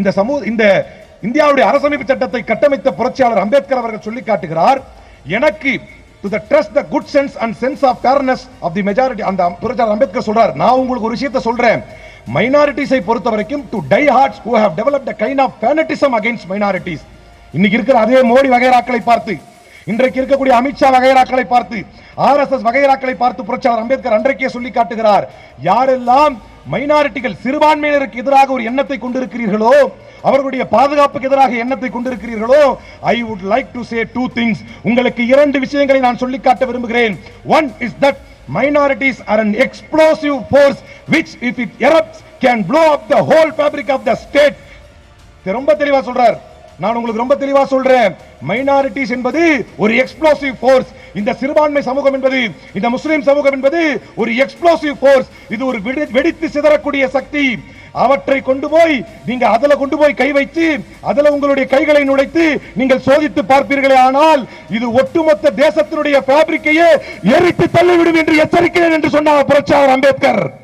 இந்த சமூக இந்த இந்தியாவுடைய அரசமைப்பு சட்டத்தை கட்டமைத்த புரட்சியாளர் அம்பேத்கர் அவர்கள் சொல்லி காட்டுகிறார் எனக்கு to the trust the good sense and sense of fairness of the majority அந்த புரட்சியாளர் அம்பேத்கர் சொல்றார். நான் உங்களுக்கு ஒரு விஷயத்தை சொல்றேன். மைனாரிட்டிஸை பொறுத்த வரைக்கும் to diehards who have developed a of of fanatism minorities இன்னைக்கு இருக்கிற அதே மோடி வகைராக்களை பார்த்து இன்றைக்கு இருக்கக்கூடிய அமித்ஷா வகைராக்களை பார்த்து ஆர்எஸ்எஸ் வகைராக்களை பார்த்து புரட்சியாளர் அம்பேத்கர் அன்றைக்கே சொல்லி காட்டுகிறார் யாரெல்லாம் மைனாரிட்டிகள் சிறுபான்மையினருக்கு எதிராக ஒரு எண்ணத்தை கொண்டிருக்கிறீர்களோ அவர்களுடைய பாதுகாப்புக்கு எதிராக எண்ணத்தை கொண்டிருக்கிறீர்களோ I would like to say two things உங்களுக்கு இரண்டு விஷயங்களை நான் சொல்லி காட்ட விரும்புகிறேன். One is that minorities are an explosive force which if it erupts can blow up the whole fabric of the state. ரொம்ப தெளிவா சொல்றார். நான் உங்களுக்கு ரொம்ப தெளிவா சொல்றேன். மைனாரிட்டிஸ் என்பது ஒரு எக்ஸ்ப்ளோசிவ் போர்ஸ் இந்த சிறுபான்மை சமூகம் என்பது இந்த முஸ்லிம் சமூகம் என்பது ஒரு எக்ஸ்ப்ளோசிவ் போர்ஸ் இது ஒரு வெடி- வெடித்து சிதறக்கூடிய சக்தி. அவற்றை கொண்டு போய் நீங்க அதுல கொண்டு போய் கை வைத்து அதுல உங்களுடைய கைகளை நுழைத்து நீங்கள் சோதித்து பார்ப்பீர்களே ஆனால் இது ஒட்டுமொத்த தேசத்தினுடைய ஃபேப்ரிக்கையே எரித்து தள்ளிவிடும் என்று எச்சரிக்கிறேன் என்று சொன்னார் புரட்சியாளர் அம்பேத்கர்.